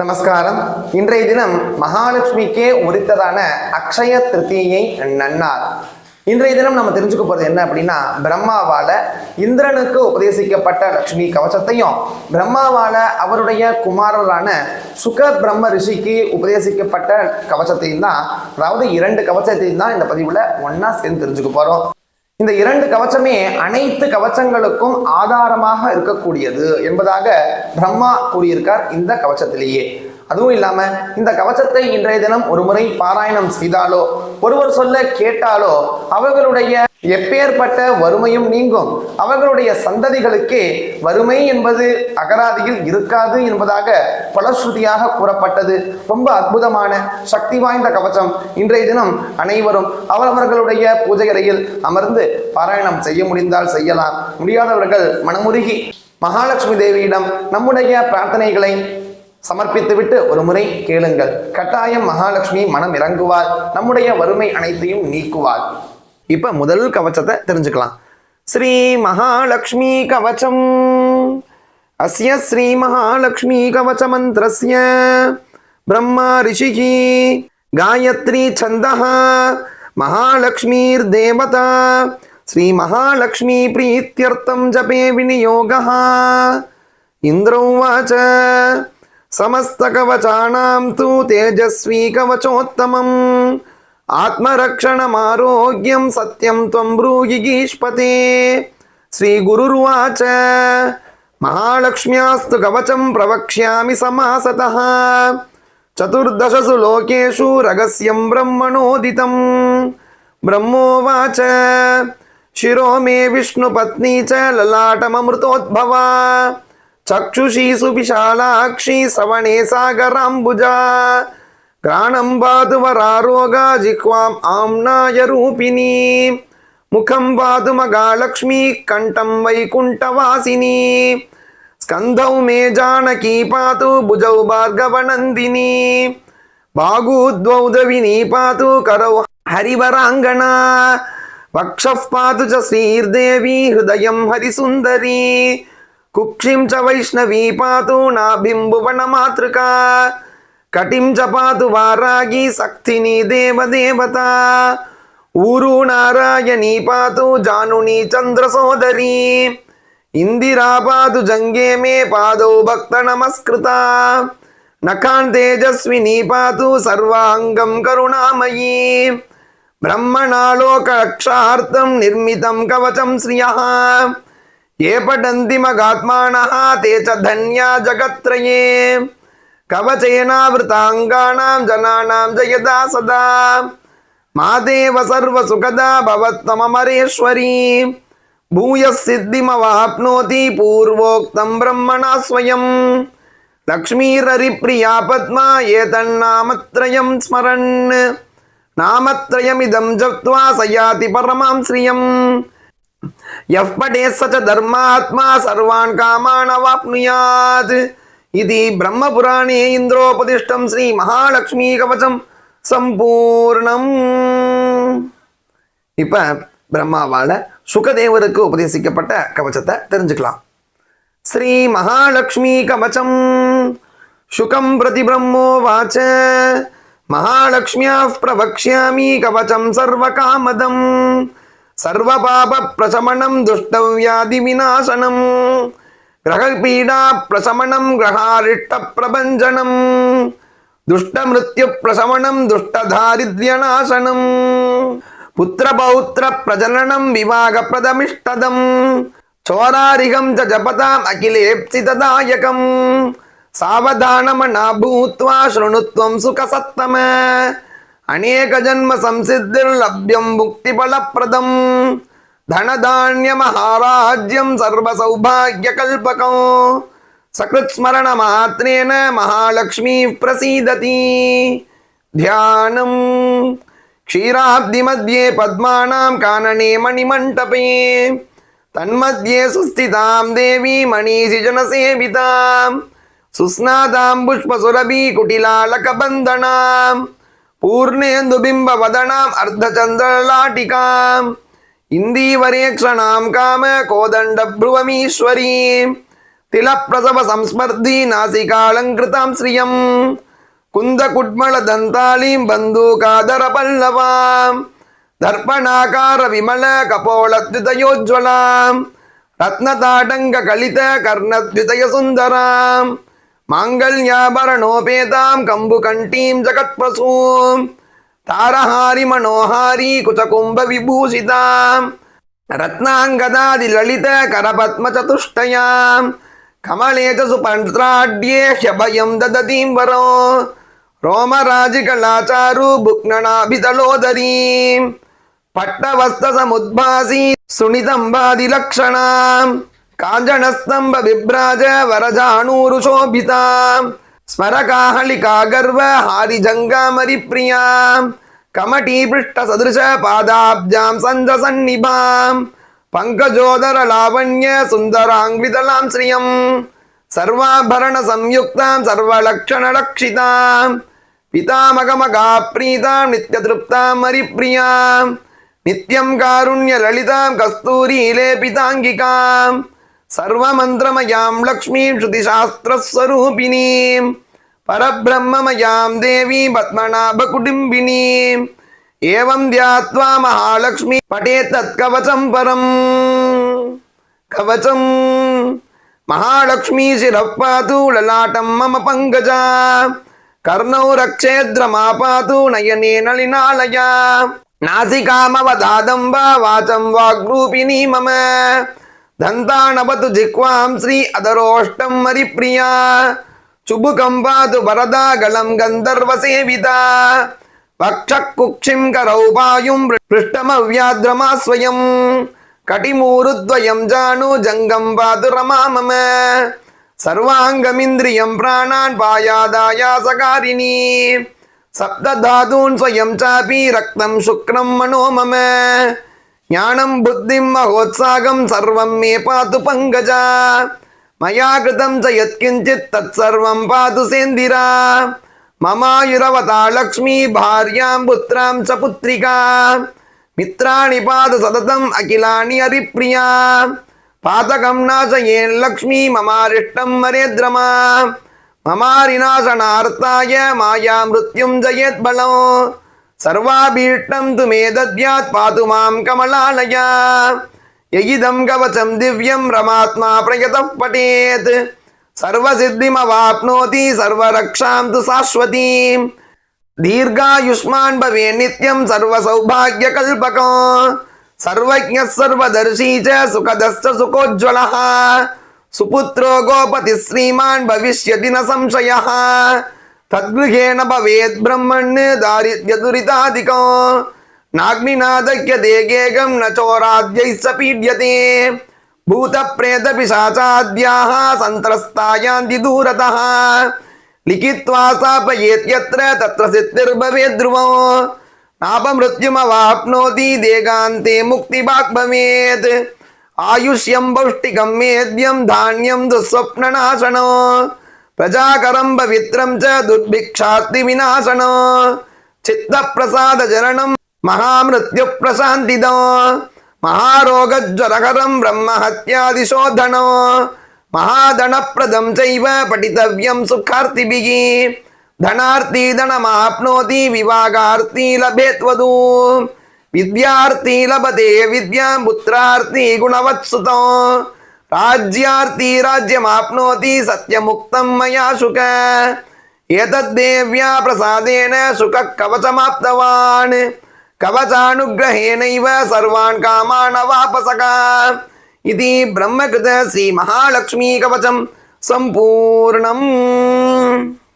நமஸ்காரம். இன்றைய தினம் மகாலட்சுமிக்கே உரித்ததான அக்ஷய திருத்தியை நன்னார் இன்றைய தினம் நம்ம தெரிஞ்சுக்க போறது என்ன அப்படின்னா பிரம்மாவால இந்திரனுக்கு உபதேசிக்கப்பட்ட லக்ஷ்மி கவசத்தையும் பிரம்மாவால அவருடைய குமாரரான சுக பிரம்ம ரிஷிக்கு உபதேசிக்கப்பட்ட கவசத்தையும் தான் அதாவது இரண்டு கவசத்தையும் தான் இந்த பதிவுல ஒன்றா சேர்ந்து தெரிஞ்சுக்க போறோம். இந்த இரண்டு கவச்சமே அனைத்து கவச்சங்களுக்கும் ஆதாரமாக இருக்கக்கூடியது என்பதாக பிரம்மா கூறியிருக்கார் இந்த கவச்சத்திலேயே. அதுவும் இல்லாம இந்த கவச்சத்தை இன்றைய தினம் ஒரு முறை பாராயணம் செய்தாலோ ஒருவர் சொல்ல கேட்டாலோ அவர்களுடைய எப்பேற்பட்ட வறுமையும் நீங்கும். அவர்களுடைய சந்ததிகளுக்கே வறுமை என்பது அகராதியில் இருக்காது என்பதாக பலஸ்ருதியாக கூறப்பட்டது. ரொம்ப அற்புதமான சக்தி வாய்ந்த கவச்சம் இன்றைய தினம் அனைவரும் அவரவர்களுடைய பூஜை அறையில் அமர்ந்து பாராயணம் செய்ய முடிந்தால் செய்யலாம். முடியாதவர்கள் மனமுருகி மகாலட்சுமி தேவியிடம் நம்முடைய பிரார்த்தனைகளை சமர்ப்பித்துவிட்டு ஒரு முறை கேளுங்கள். கட்டாயம் மகாலட்சுமி மனம் இறங்குவார் நம்முடைய வறுமை அனைத்தையும் நீக்குவார் இப்ப முதல் கவச்சத்தை தெரிஞ்சுக்கலாம். ஸ்ரீ மகாலட்சுமி கவச்சம். அஸ்ய ஸ்ரீ மகாலட்சுமி கவச்ச மந்திரஸ்ய. பிரம்மா ரிஷிகி. காயத்ரி சந்தः மகாலட்சுமீர் தேவதா. ஸ்ரீ மகாலட்சுமி பிரீத்தியர்த்தம் ஜபே விநியோகः సమస్త సమస్తకవచానాం తు తేజస్వీ కవచోత్తమం ఆత్మరక్షణ ఆరోగ్యం సత్యం త్వం బ్రూహి గీష్పతే. శ్రీ గురువాచ మహాలక్ష్మ్యాస్తు కవచం ప్రవక్ష్యామి సమాసత. చతుర్దశసు లోకేషు రగస్యం బ్రహ్మణోదితం. బ్రహ్మోవాచ శిరో మే విష్ణుపత్ని చ లలాటమృతోద్భవా చక్షుషీసు విశాలాక్షి సవణే సాగరాంబుజా గ్రాణం వాదువరారోగా జిహ్వాం ఆమ్నాయ రూపిణి ముఖం వాదు మగాలక్ష్మి కంఠం వైకుంఠవాసిని స్కంధౌ మే జానకీ పాతు భుజౌ భార్గవ నందిని బాగుద్వౌదవిని పాతు కరౌ హరివరాంగణ వక్షః పాతు చ శ్రీర్దేవి హృదయం హరిసుందరీ కుక్షిం వైష్ణవీ పాతు నా బింబువన మాతృక. కటిం పాతు వారాగి శక్తిని దేవదేవత. ఊరు నారాయణీ పాతు జానుని చంద్ర సోదరి. ఇందిరా పాతు జంగే మే పాదో భక్త నమస్కృత. నఖాన్ తేజస్విని పాతు సర్వాంగం కరుణామయీ. బ్రహ్మణాలోకరక్షార్థం నిర్మితం కవచం శ్రియ. ஏ படந்தி மகாத்மானா தே ச தன்யா ஜகத்ரயே. கவச்சேனாவிருத்தாங்கானாம் ஜனானாம் ஜெயதா சதா. மாதேவ சர்வ சுகதா பவத்தமரேஸ்வரி பூய சித்திமவாப்னோதி பூர்வோக்தம் பிரம்மணா ஸ்வயம். லக்ஷ்மீரரிப்பிரியா பத்மா ஏ தன்னாமத்ரயம் ஸ்மரன். நாமத்ரயமிதம் ஜப்த்வா சயாதி பரமாம் ஸ்ரீயம் எவ்படே சச்ச தர்மாத்மா சர்வான் காமானவாப்னுயாத் இது பிரம்மபுராணே இந்திரோபதிஷ்டம் ஸ்ரீ மகாலட்சுமி கவச்சம் சம்பூர்ணம் இப்போ பிரம்மாவால் சுகதேவருக்கு உபதேசிக்கப்பட்ட கவச்சத்தை தெரிஞ்சுக்கலாம். ஸ்ரீ மகாலட்சுமி கவச்சம் சுகம் பிரதி பிரம்மோவாச்ச மகாலட்சுமியா பிரபக்ஷாமி கவச்சம் சர்வகாமதம்। சர்வ பாப பிரசமணம் துஷ்ட வியாதி விநாசனம் கிரக பீடா பிரசமணம் கிரகாரிட்ட பிரபஞ்சனம் துஷ்ட மிருத்யு பிரசமணம் துஷ்ட தாரித்யநாசனம் புத்திர பௌத்திர பிரஜனனம் விவாக பிரதமிஷ்டதம் சோராரிகம் ச ஜபதாம் அகிலேப்சிததாயகம் சாவதானமனா பூத்வா சுக சத்தம அநேக ஜன்ம சம்சித்திர் லப்யம் முக்தி பலப்பிரதம் தனதானிய மகாராஜ்யம் சர்வ சௌபாகிய கல்பகம் சகிருத் ஸ்மரண மாத்ரேன மகாலட்சுமி பிரசீததி தியானம் க்ஷீராப்தி மத்தியே பத்மானாம் கானனே மணிமண்டபே தன்மத்தியே சுஸ்திதாம் தேவி மணீஷி ஜனசேவிதாம் சுஸ்நாதாம் புஷ்பசுரபி குட்டிலாலகபந்தனாம் பூர்ணேந்துபிம்ப வதனாம் அர்த்தச்சந்திரலாட்டிகாம் இந்தீவரேக்ஷணாம் காம கோதண்ட புருவமீஸ்வரி திலப்பிரசவ சம்ஸ்மர்தி நாசிகாலங்கிருதாம் ஸ்ரீயம் குந்த குட்மள தந்தாலீம் பந்தூகாதர பல்லவாம் தர்ப்பணாகார விமல கபோலத்விதயோஜ்வலாம் ரத்னதாடங்க கலித கர்ணத்விதய சுந்தராம் మాంగళ్యాభరణోపేతాం కంబుకంఠీం జగత్పసూం తారహారి మనోహారీ కుచకుంభ విభూషితాం రత్నాంగదాది లలిత కరపద్మ చతుష్టయాం కమలేత సుపంత్రాడ్యే శభయం దదతీం వరో రోమరాజికళాచారు భుక్ననాభితలోదరీం పట్టవస్త సముద్భాసి సునితంబాది లక్షణాం காஞ்சனஸ்தம்ப விப்ராஜ வரஜானூரு சோபிதாம் ஸ்மரகாஹலிகா கர்வ ஹாரிஜங்காமரி பிரியாம் கமட்டி பிருஷ்ட சதிருஷ பாதாப்ஜாம் சஞ்ச சந்நிபாம் பங்கஜோதர லாவண்ய சுந்தராங்கிதலாம் ஸ்ரீயம் சர்வாபரண சம்யுக்தாம் சர்வலக்ஷண லக்ஷிதாம் பிதாமகமகா பிரீதாம் நித்ய திருப்தாம் மரிப்பிரியாம் நித்யம் காருண்ய லலிதாம் கஸ்தூரி லேபிதாங்கிகாம் சர்வமந்திரமயாம் லக்ஷ்மீம் ஸ்ருதிசாஸ்திரஸ்வரூபிணீம். பரபிரம்மமயாம் தேவி பத்மநாப குடும்பினீம் ஏவம் தியாத்வா மகாலட்சுமி படே தத் கவச்சம் பரம் கவச்சம் மகாலட்சுமி சிரப்பாது லலாட்டம் மம பங்கஜா கர்ணௌ ரக்ஷேத்ரமாபாது நயனே நளினாலயா நாசிகாமவதாதம் வா வாச்சம் வாக்ரூபிணி மம ದಂತಾನಪತು ಜಿಹ್ವಾಂ ಶ್ರೀ ಅದರೋಷ್ಟಂ ಮರಿಪ್ರಿಯ ಚುಬುಕಂ ಪಾತು ವರದಾಗಳಂ ಗಂಧರ್ವ ಸೇವಿತಾ ವಕ್ಷಕ್ಕುಕ್ಷಿಂ ಕರೌಪಾಯುಂ ಪೃಷ್ಟಮವ್ಯಾದ್ರಮ ಸ್ವಯಂ ಕಟಿಮೂರುದ್ವಯಂ ಜಾನು ಜಂಗಂ ಪಾತು ರಮಾ ಮಮ ಸರ್ವಾಂಗಮಿಂದ್ರಿಯಂ ಪ್ರಾಣಾನ್ ಪಾಯಾದಾಯ ಸಕಾರಿಣಿ ಸಪ್ತಧಾತೂನ್ ಸ್ವಯಂ ಚಾಪಿ ರಕ್ತಂ ಶುಕ್ರಂ ಮನೋ ಮಮ ஞானம் புத்திம் மகோத்சாகம் சர்வம் மே பாத்து பங்கஜா. மயா கிருதம் ச யத்கிஞ்சித் தத் சர்வம் பாது சேந்திரா. மமாயுரவதா லக்ஷ்மி பாரியாம் புத்ராம் ச புத்ரிகா மித்ராணி பாது சததம் அகிலாணி ஹரிப்பிரியா பாதகம் நாசயேன் லக்ஷ்மி மமாரிஷ்டம் மரேத்ரமா மமாரிநாசனார்த்தாய மாயா மிருத்யும் ஜெயத் பலம் सर्वाभीष्टं तु मे दद्यात् पातु माँ रमात्मा सर्वसिद्धिमवाप्नोति, सर्वरक्षां तु शाश्वतीम् दीर्घायुष्मान् भवे नित्यं सर्वज्ञः सर्वदर्शी च, सुखदश्च सुखोज्ज्वलः। सुपुत्रो गोपतिः श्रीमान् भविष्यति न संशयः। तद्गृहेण भवेत् ब्रह्मण् दारिद्र्यदुरितादिको। नाग्निनादक्यते गेगं न चोराद्यैश्च पीड्यते। भूतप्रेतपिशाचाद्याः सन्त्रस्ता यान्ति दूरतः। लिखित्वा स्थापयेत्यत्र तत्र सिद्धिर्भवेत् ध्रुवो। नापमृत्युमवाप्नोति देगान्ते मुक्तिभाग् भवेत् आयुष्यं पौष्टिकं मेद्यं धान्यं दुःस्वप्ननाशनो பிரஜாகரம்ப வித்ரம் ச துர்பிக்ஷாத்தி விநாசனோ. சித்த பிரசாத ஜனனம் மகாமிருத்யு பிரசாந்திதோ மகாரோகஜ்வரகரம் பிரம்மஹத்யாதிசோதனோ. மகாதனப்பிரதம் செய்வ படித்தவ்யம் சுகார்த்திபிகி தனார்த்தி தனமாப்னோதி விவாகார்த்தி லபேத்வது வித்யார்த்தி லபதே வித்யாம் புத்திரார்த்தி குணவத்சுதம் ராஜ்யார்த்தி ராஜ்யம் ஆப்னோதி சத்யமுக்தம் மயா சுக ஏதத்தேவ்யா பிரசாதேன சுக கவசமாப்தவான் கவசானுகிரகேணைவ சர்வான் காமானவாபசகா இது பிரம்மகிருத ஸ்ரீ மகாலட்சுமி கவசம் சம்பூர்ணம்